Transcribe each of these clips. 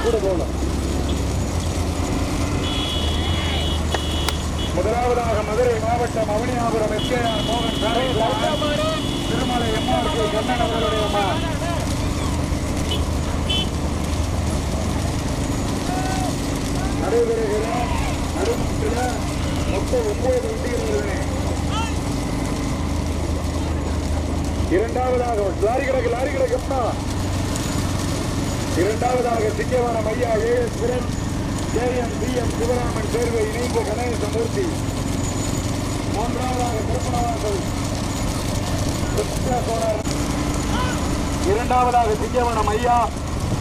கூட போகணும். முதலாவதாக மதுரை மாவட்டம் அவனியாபுரம் எஸ்கேஆர் மோகன் சாலை திருமலை எம்ஆர்கே கண்ணன் அவர்களுடைய நடைபெறுகிற நடுமத்தில மொத்தம் ஒன்பது வண்டிகள் உள்ளன இரண்டாவதாக லாரி கிடக்கு லாரி கிடக்கும்னா இரண்டாவதாக சிங்கவனம் ஐயா A S K M P M Sivaraman தேர்வை இணைந்த கணேசமூர்த்தி மூன்றாவதாக திருப்பணவாசல் கிருஷ்ண இரண்டாவதாக சிங்கவனம் ஐயா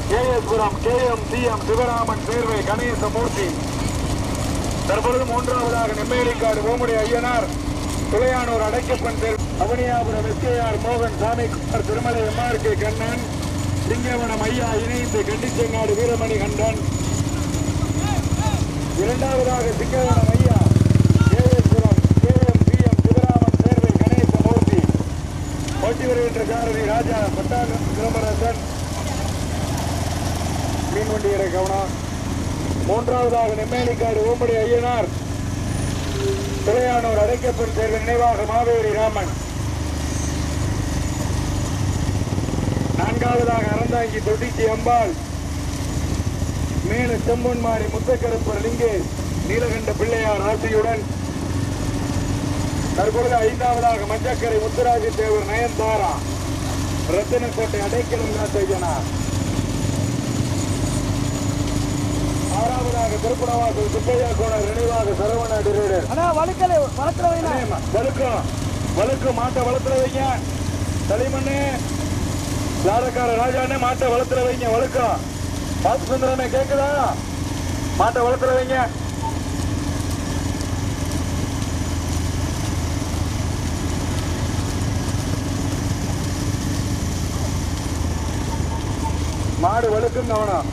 KSPuram K M C M Sivaraman தேர்வை கணேசமூர்த்தி தற்பொழுது மூன்றாவதாக நெம்மேலிக்காடு ஓமுடி ஐயனார் துளையானூர் அடைக்கப்பன் தேர்வு அவனியாபுரம் எஸ்கேஆர் மோகன் Samikumar Thirumalai M R K Kannan. Singavanam ஐயா இணைந்து கண்டிச்செங்காடு வீரமணி கண்டன். இரண்டாவதாக சிங்கவனம் ஐயா KSPuram K M P M Sivaraman Servai Ganesamoorthy போட்டி வருகின்ற சாரதி ராஜா பட்டாளம் சிதம்பரசன் மீன்வண்டியரை கவனம். மூன்றாவதாக நெம்மேலிக்காடு ஓம்படி ஐயனார். துளையானூர் அடைக்கப்பன் சேர்வை நினைவாக மாவேரி ராமன். நான்காவதாக அறந்தாங்கி தொட்டிச்சி அம்பாள். மேல செம்பொன்மாரி முத்தக்கருப்பர் லிங்கேஷ் நீலகண்ட பிள்ளையார் ஆசையுடன். தற்பொழுது ஐந்தாவதாக மஞ்சக்கரை முத்துராஜ தேவர் நயன்தாரா. ரத்தினக்கோட்டை அடைக்கலம் காத்தையனார் ஆறாவதாக திருப்பணவாசல் சுப்பையா கோணர் நினைவாக சரவண டிரேடர். வழுக்கலை வளர்க்குற வைனா வழுக்கம் வழுக்கம் மாட்டை வளர்த்துல வைங்க லாடக்கார ராஜானே மாட்டை வளர்த்துற வைங்க வளர்க்கும் பார்த்து சுந்தரமே கேக்குதா? மாட்டை வளர்த்துற வைங்க. மாடு வலுக்கும் கவனம்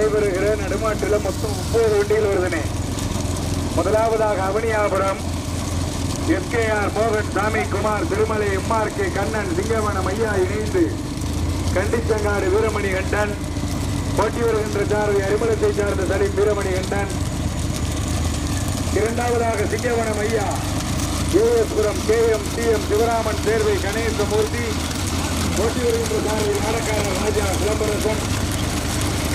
நடைபெறுகிற நடுமாட்டில் மொத்தம் முப்பது வண்டிகள் வருதுனே. முதலாவதாக அவனியாபுரம் எஸ்கேஆர் மோகன் Sami Kumar Thirumalai M R K Kannan Singavanam ஐயா இணைந்து கண்டிச்சங்காடு வீரமணி கண்டன் போட்டி வருகின்ற சாரதி அரிமளத்தை சார்ந்த சலீம் வீரமணி கண்டன். இரண்டாவதாக சிங்கவனம் ஐயா யூஎஸ்புரம் K M C M Sivaraman தேர்வை கணேசமூர்த்தி. போட்டி வருகின்ற சாரதி நாடக்காரர் ராஜா சிலம்பரசன்.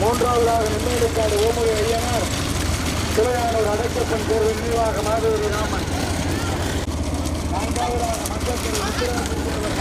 மூன்றாவதாக நெம்மேலிக்காடு ஓமுறை ஐயனார். சிலையானூர் அடைக்கப்பன் தேர்வு நினைவாக மாதவரி ராமன். நான்காவதாக மஞ்சக்கரை உத்திராஜ் தேவர்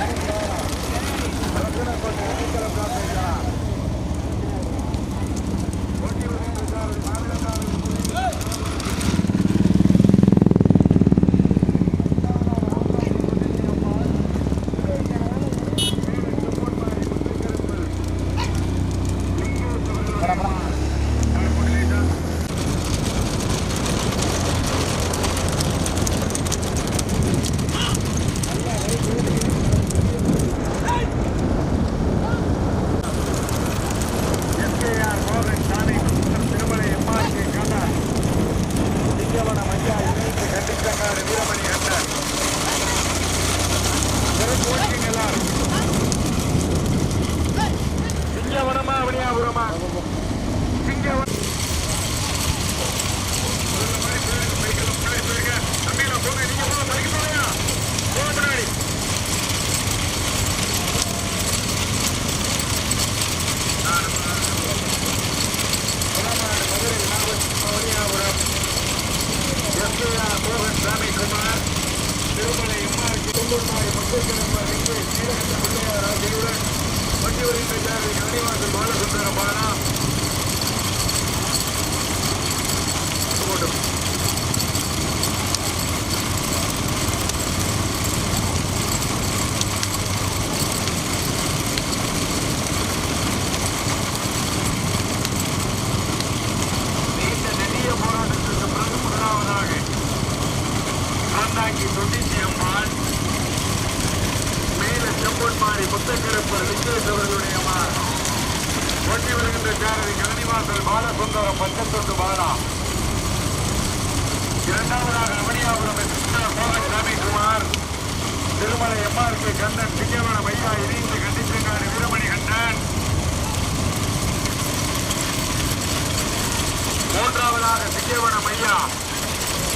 மூன்றாவதாக சிங்கவனம் ஐயா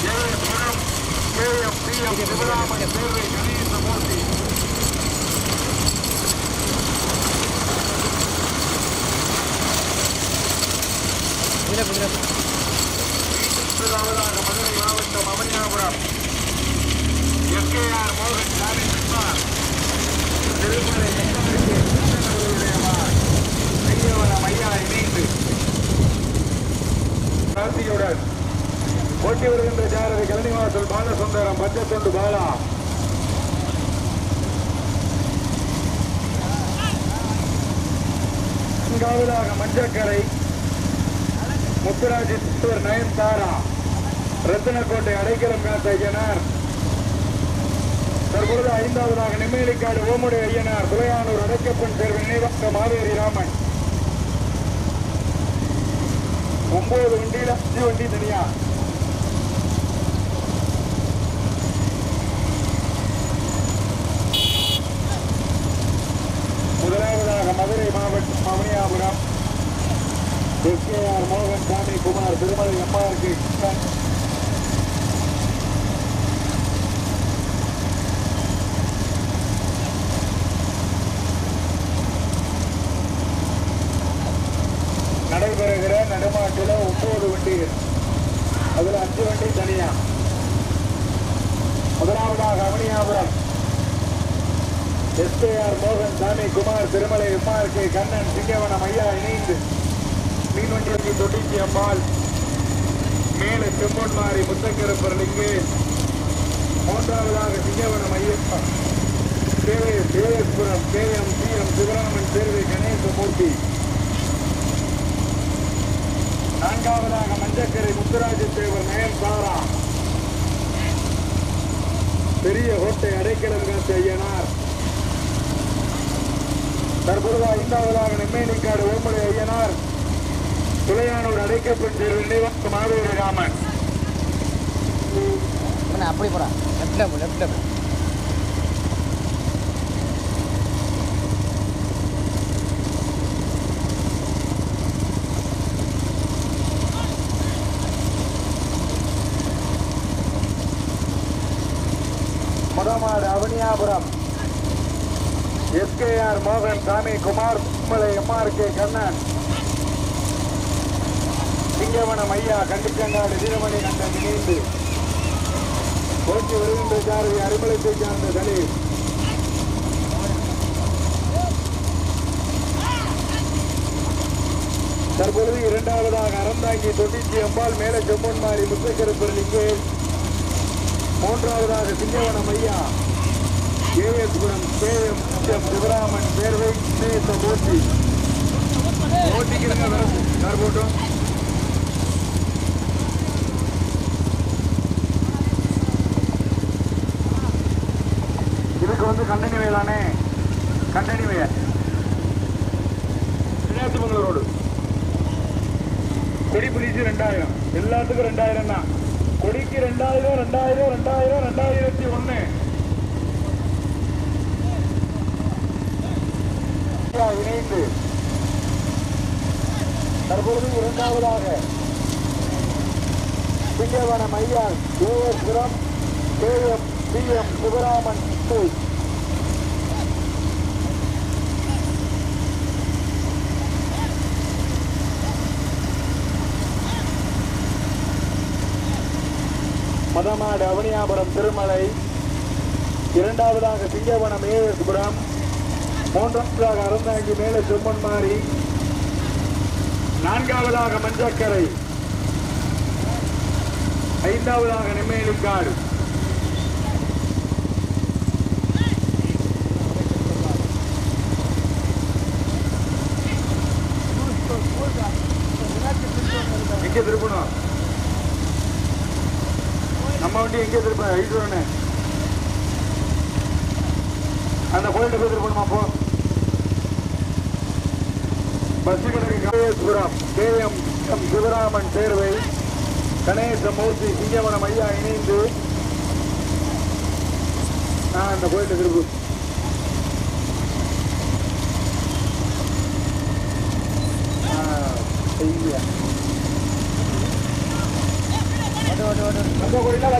ஏஎஸ் குணம் K M P M Sivaraman தேர்வை கணேசமூர்த்தி முதலாவதாக மதுரை மாவட்டம் அவனியாபுரம் எஸ்கேஆர் மோகன் சாமி குமார் திருமலை சிங்கவனம் ஐயா இணைந்து. கார்த்தியுடன் போட்டி வருகின்ற சாரதி கலனிவாசல் பாலசுந்தரம் பஞ்சத்தொண்டு பாலா. நான்காவதாக மஞ்சக்கரை முத்துராஜ் சித்தூர் நயன்தாரா ரத்தினக்கோட்டை அடைக்கலம் காத்த ஐயனார் தற்பொழுது ஐந்தாவதாக நிம்மேலிக்காடு ஓமுடைய ஐயனார் துளையானூர் அடைக்கப்பன் தேர்வு நினைவாக மாவேரி ராமன். ஒன்பது வண்டியில அஞ்சு வண்டி தனியா முதலாவதாக மதுரை மாவட்டம் மவனியாபுரம் எஸ்கேஆர் மோகன் சாமி குமார் திருமலை எம்ஆர்கே கிருஷ்ணன் நடைபெறுகிற நடுமாட்டில் ஒன்பது வண்டிகள் அதுல அஞ்சு வண்டி தனியா? முதலாவதாக அவனியாபுரம் எஸ்கேஆர் மோகன் Sami Kumar Thirumalai M R K Kannan Singavanam ஐயா இணைந்து மீன்வண்டிக்கு தொட்டிச்சி அம்மாள். மேலே செம்மொன்மாரி முத்தக்கரப்பர் லிங்கேஷ் மூன்றாவதாக சிங்கவனம் ஐயப்பா. சேவை தேவேஸ்புரம் K M C M Sivaraman Servai Ganesamoorthy. நான்காவதாக மஞ்சக்கரை முத்துராஜ தேவர் நயன் சாரா பெரிய கோட்டை அடைக்கலம் காத்த ஐயனார். தற்பொழுது ஐந்தாவதாக நெம்மேலிக்காடு ஓமலை ஐயனார். துளையானூர் அடைக்கப்பட்ட நினைவாக மாவேரி ராமன் அப்படி போடா. லெப்ட் போ போ எஸ்கேஆர் மோகன் சாமி குமார் கும்பலை எம்ஆர்கே கண்ணன். சிங்கவனம் ஐயா கண்டிச்சங்காடு வீரமணி கண்டன் இணைந்து. போட்டி வருகின்ற சாரதி அருமலத்தை சார்ந்த தலீப் தற்பொழுது இரண்டாவதாக அறந்தாங்கி தொட்டிச்சி அம்பாள் மேலே செம்மன் மாறி முத்தக்கருப்பர் லிங்கேஷ். மூன்றாவதாக சிங்கவனம் ஐயா. ஏஎஸ்புரம் கே சிவராமன் பேர்வை நேச போட்டி போட்டிக்கிறங்க வரது யார் போட்டோம் இதுக்கு வந்து கண்டனி வேலானே கண்டனி வேல விளையாட்டுமங்கல ரோடு. கொடி பிடிச்சு ரெண்டாயிரம். எல்லாத்துக்கும் ரெண்டாயிரம் தான் கொடிக்கு ரெண்டாயிரம் ரெண்டாயிரம் ரெண்டாயிரம் ரெண்டாயிரத்தி ஒண்ணு இணைந்து தற்பொழுது இரண்டாவதாக சிங்கவனம் ஐயா AS Puram K M P M Sivaraman stage மதமாடு அவனியாபுரம் திருமலை. இரண்டாவதாக சிங்கவனம் ஏஎஸ்புரம் மூன்றாவதாக அறந்தாங்கி மேலே செம்மன் மாறி நான்காவதாக மஞ்சக்கரை. ஐந்தாவதாக நெம்மேலிக்காடு எங்கே திருப்பணும்? நம்ம வண்டி எங்கே திருப்ப? ஐஸ்வரனே அந்த கோயில்கிட்ட போய் திருப்பணுமா போ. KS Puram K M M Sivaraman தேர்வை கணேசமூர்த்தி சிங்கவனம் ஐயா இணைந்து நான் அந்த கோயிலுக்கு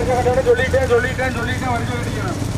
கட்டோட சொல்லிட்டேன் சொல்லிட்டேன் சொல்லிட்டேன் வருஷ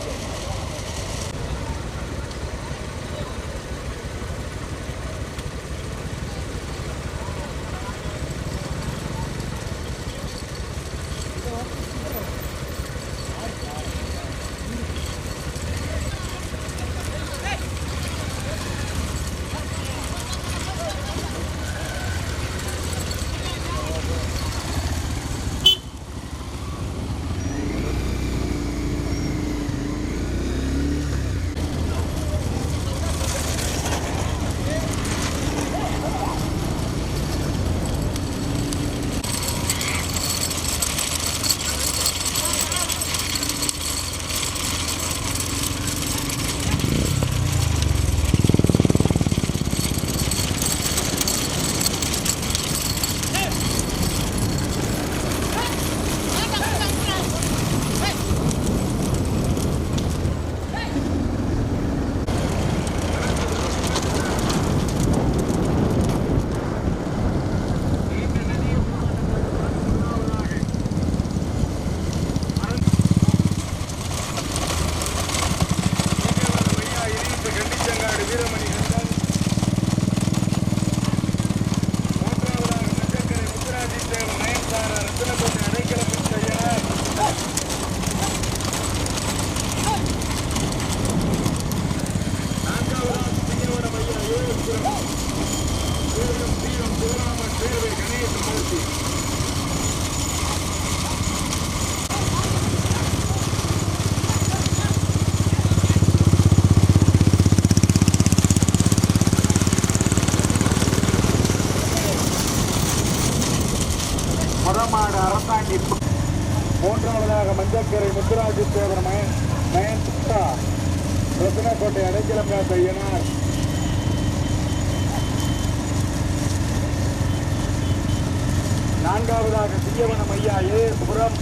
புறம்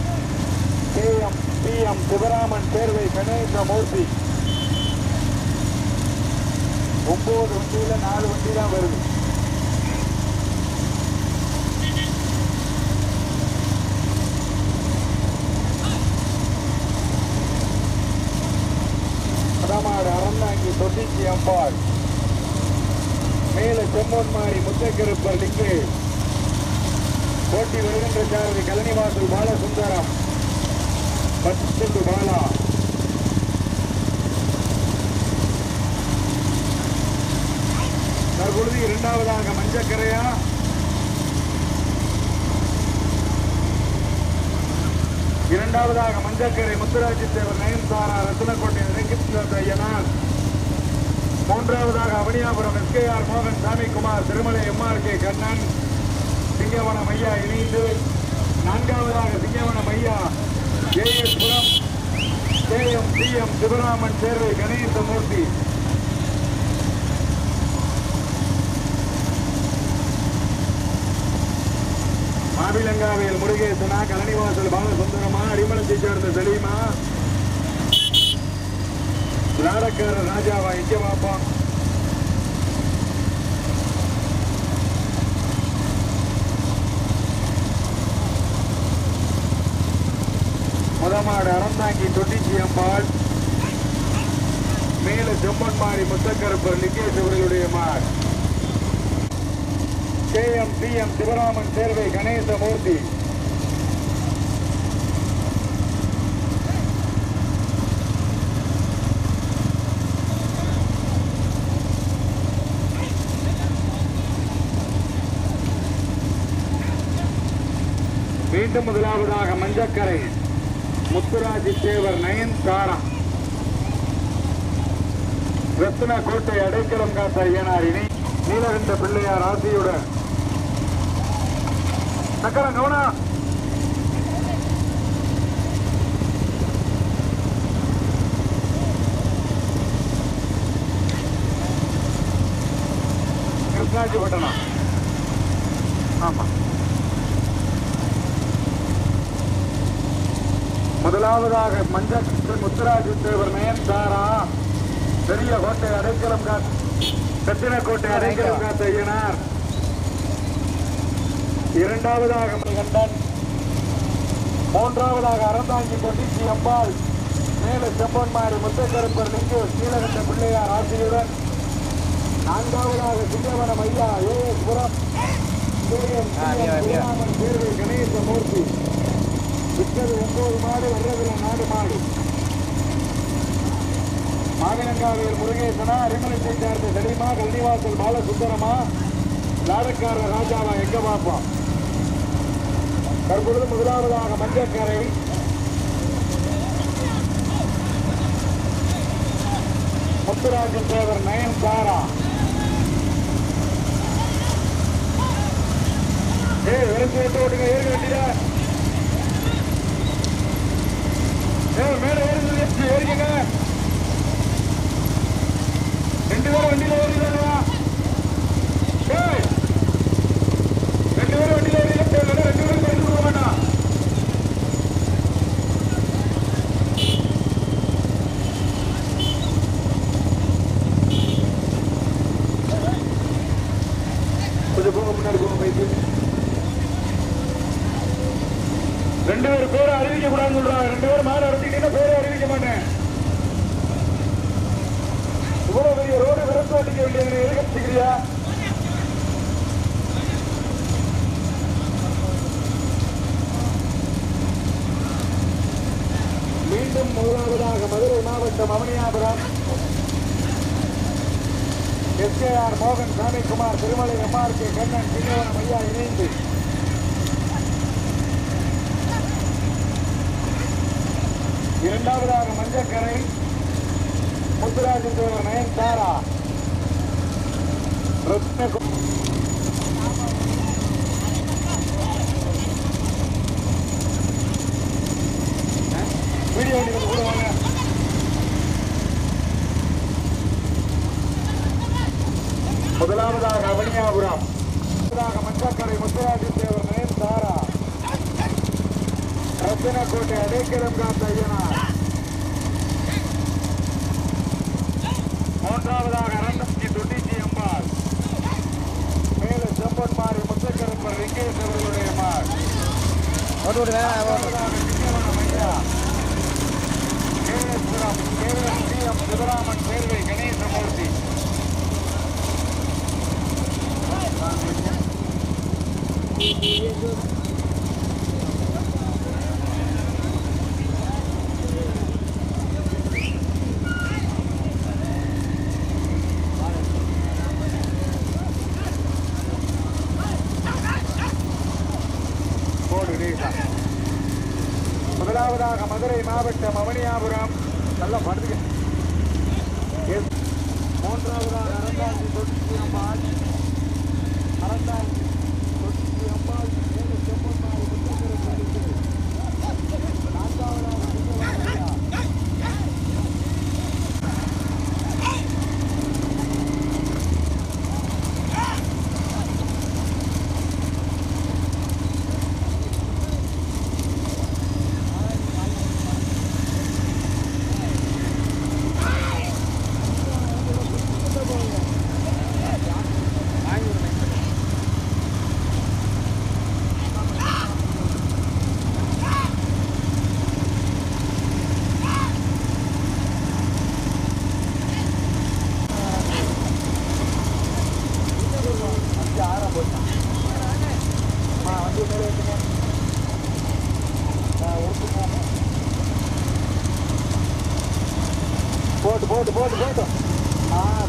K M P M Sivaraman தேர்வை கணேசமூர்த்தி. ஒன்பது வண்டியில நாலு வண்டி தான் வருது. படமாடு அறந்தாங்கி தொட்டிச்சி அம்பாள். மேல செம்மொன்மாரி முத்தக்கருப்பர் லிங்கு. போட்டி வருகின்ற சாரதி கலனிவாசல் பாலசுந்தரம். பத்து பாலா தற்பொழுது இரண்டாவதாக மஞ்சக்கரையா. இரண்டாவதாக மஞ்சக்கரை முத்துராஜி தேவர் நயன்தாரா ரத்னக்கோட்டை நினைக்கின்ற ஐயனார். மூன்றாவதாக அவனியாபுரம் எஸ்கேஆர் மோகன் சாமிக்குமார் திருமலை எம்ஆர் கே கண்ணன். சிங்கவனம் மையா இணைந்து நான்காவதாக சிங்கவனம் ஐயா S Puram K M D M Sivaraman Servai Ganesamoorthy. மாவிலங்காவையில் முருகேசனா கலனிவாசல் பாலசுந்தரமா அடிமலத்தை சேர்ந்த செலீமா. விளாடக்காரர் ராஜாவா இங்கே பார்ப்போம் வாப்பா அறந்தாங்கி தொட்டிச்சி அம்பாள் மேல செம்மன்மாரி முத்தக்கருப்பர் லிங்கேஷ் அவர்களுடைய மார். K M P M Sivaraman Servai Ganesamoorthy. மீண்டும் முதலாவதாக மஞ்சக்கரை. முத்துராஜி தேவர் நயன் தாரா ரத்ன கோட்டை அடைக்கலம் காத்த ஐயனார் நீலகண்ட பிள்ளையார் ஆசியுடன். சக்கர கவுனா. கிருஷ்ணாஜி பட்டணம். ஆமா. முதலாவதாக மஞ்சள் முத்துராஜி தேவர் நயன் தாரா பெரிய கோட்டை அடைக்கலம் காத்த சத்தின கோட்டை அடைக்கலம் காத்த ஐயனார் இரண்டாவதாக கண்டன் மூன்றாவதாக அறந்தாங்கி தொட்டிச்சி அம்பாள். மேல செம்பொன்மாரி முத்தக்கருப்பர் லிங்கு நீலகண்ட பிள்ளையார் ஆசிரியருடன் நான்காவதாக சிங்கவனம் ஐயா ஏ எஸ் புரம். தேர்வை கணேசமூர்த்தி. விற்றது ஒன்பது மாடு வர்றதுல நாடு மாடு. மாவிலங்காவியர் முருகேசனா அரிமலத்தை சார்ந்த செடிமா கல்விவாசல் பாலசுந்தரமா லாடக்காரர் ராஜாவா எங்க பார்ப்போம் தற்பொழுது முதலாவதாக மஞ்சக்கரை. முத்துராஜன் தேவர் நயன் தாரா. ஏ விரைச்சு விட்டு ஓட்டுங்க ஏறு வேண்டியதா ஏ மேல ஏறுங்க ஏறிக்கங்க. ரெண்டு பேரும் வண்டியில ஏறிங்களா ரெண்டு பேரும் வண்டியில ஏறிங்களா ரெண்டு பேரும் பரிசு கொடுக்க வேண்டாம் கொஞ்சம் போங்க முன்னாடி போங்க பைக்கு ரெண்டு பேர் பேரை அறிவிக்க கூடாதுன்னு சொல்றாங்க ரெண்டு பேரும் மாடு அறுத்திக்கிட்டீங்கன்னா பேரை அறிவிக்க மாட்டேன் இவ்வளவு பெரிய ரோடு விரட்டு அடிக்க வேண்டியது எதுக்கு அடிச்சுக்கிறியா மீண்டும் முதலாவதாக மதுரை மாவட்டம் அவனியாபுரம் எஸ்கேஆர் மோகன் சாமிக்குமார் திருமலை எம்ஆர் கே கண்ணன் சிங்கவனம் ஐயா இணைந்து இரண்டாவதாக மஞ்சக்கரை முத்துராஜன் தேவர் நயன் தாரா. ரத்னகு வீடியோ எடுக்கிறது கூட வாங்க. முதலாவதாக அவனியாபுரம். முதலாவதாக மஞ்சக்கரை முத்துராஜ தேவர் நயன் தாரா. ரத்தினக்கோட்டை அடைக்கலம் காத்த ஐயனார் மூன்றாவதாக அரண்டஞ்சி தொட்டிச்சி அம்பாள் மேல செம்பன்மாரி முத்தக்கருப்பர் லிங்கேஷ் அவர்களுடைய மாள் ஓட்டு ஓட்டுங்க ஓட்டு நான்காவதாக சிங்கவனம் ஐயா. KS Puram KS C M Sivaraman Servai Ganesamoorthy போடு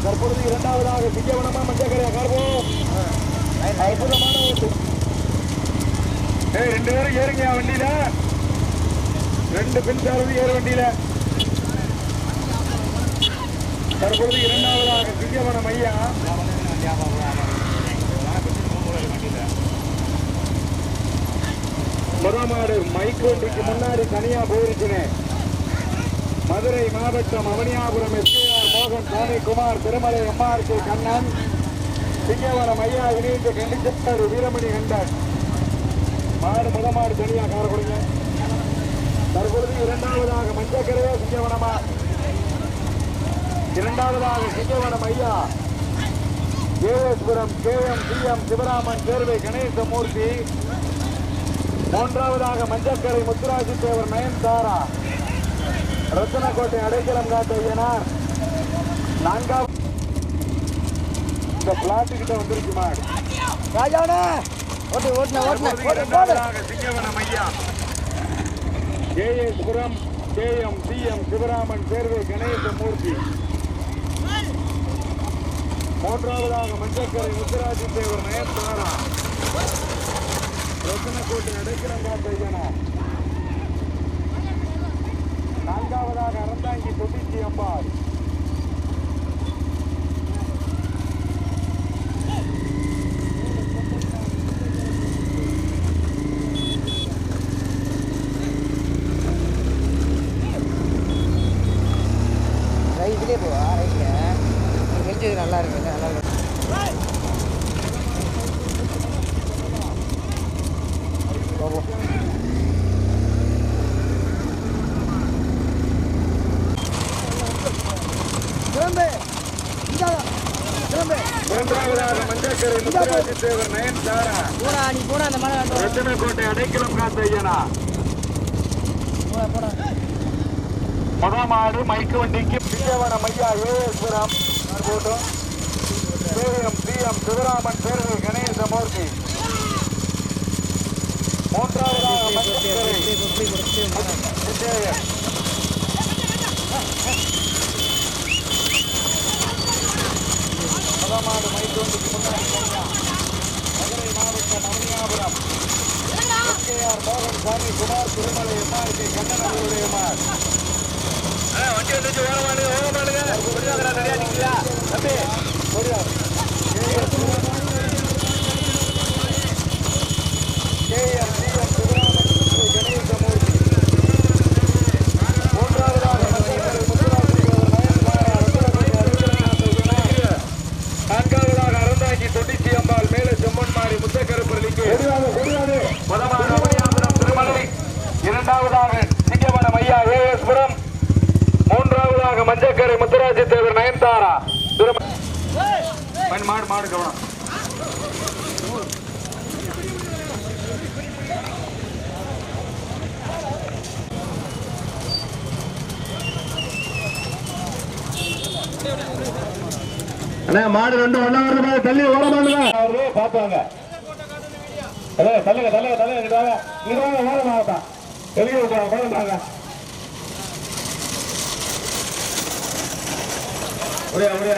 தற்பொழுது இரண்டாவதாக சிங்கவனமா மஞ்சக்கரையா கார்போம் அற்புதமான ஓட்டு ஏய் ரெண்டு பேரும் ஏறுங்க வண்டியில. ரெண்டு பின் சாரதி ஏறு வண்டியில. தற்பொழுது இரண்டாவதாக சிங்கவனம் ஐயா முதமாடு மைக் வண்டிக்கு முன்னாடி தனியா போயிருச்சுனே. மதுரை மாவட்டம் அவனியாபுரம் எஸ்ஆர் மோகன் சுவாமி திருமலை எம்ஆர் கே. கண்ணன் சிங்கவரம் ஐயா இணைந்து கண்டிச்சாரு வீரமணி கண்டன். மாடு முதமாடு தனியாக கார கொடுங்க. தற்பொழுது இரண்டாவதாக மஞ்சக்கரையா சிங்கவனமா? இரண்டாவதாக சிங்கவனம் ஐயா. AS Puram K. M. C. M. Sivaraman தேர்வை கணேசமூர்த்தி. மூன்றாவதாக மஞ்சக்கரை முத்துராஜி தேவர் நயன்தாரா. ரத்தனக்கோட்டை அடைக்கலம் காத்த ஐயனார் நான்காவது இந்த பிளாட்டு கிட்ட வந்துருச்சு மாடு. ராஜாவனே ஓட்டு ஓட்டுன ஓட்டுன சிங்கவனம் ஐயா. KS Puram KM CM Sivaraman Servai Ganesamoorthy. மூன்றாவதாக மஞ்சக்கரை முத்துராஜி தேவர் நயன் தாரா ரத்தனக்கோட்டை அடைக்கலம் காத்த ஐயனார் நான்காவதாக அறந்தாங்கி தொட்டிச்சி அம்பாள் முத்துராஜி தேவர் நயன் தாரா போடா நீ போடா அந்த மலை வேண்டாம் ரத்தனக்கோட்டை அடைக்கலம் காத்த ஐயனா. போடா போடா. முதமாடு மைக்கு வண்டிக்கு பிஞ்சவனம் ஐயா ஏஎஸ்புரம் போட்டும் சிஎம் சிஎம் சிவராமன் சேர்வை கணேசமூர்த்தி மூன்றாவதாக விஜயன். மைக்கு வண்டிக்கு முன்னாடி போனா. மதுரை எஸ்கேஆர் மோகன் சாமி குமார் திருமலை எம்ஆர் கண்ணன் அவருடைய எம்ஆர் வண்டி வந்துச்சு ஓர மாடுங்க ஓர மாடுங்க சரியா தம்பி முடியாது அறந்தாங்கி தொட்டிச்சி அம்பாள் மேலே செம்மன் மாறி முத்தக்கருப்பள்ளிக்கு முதலாக அவனியாபுரம் திருமலை இரண்டாவதாக சிங்கவனம் ஐயா ஏஎஸ்புரம் மூன்றாவதாக மஞ்சக்கரை முத்துராஜி தேவர் நயன்தாரா திரும- மண் மாடு கவனம். அண்ணா மாடு ரெண்டு ஒண்ணா வருது தள்ளி ஓர மாடுங்க அவரு பார்ப்பாங்க தல்லுங்க தல்லுங்க தல்லுங்க தல்லுங்க இங்கிட்டு வாங்க. இங்கிட்டு வாங்க ஓர மாவட்டம் வெளியே விட்டுறாங்க போதும் அப்படியே அப்படியே.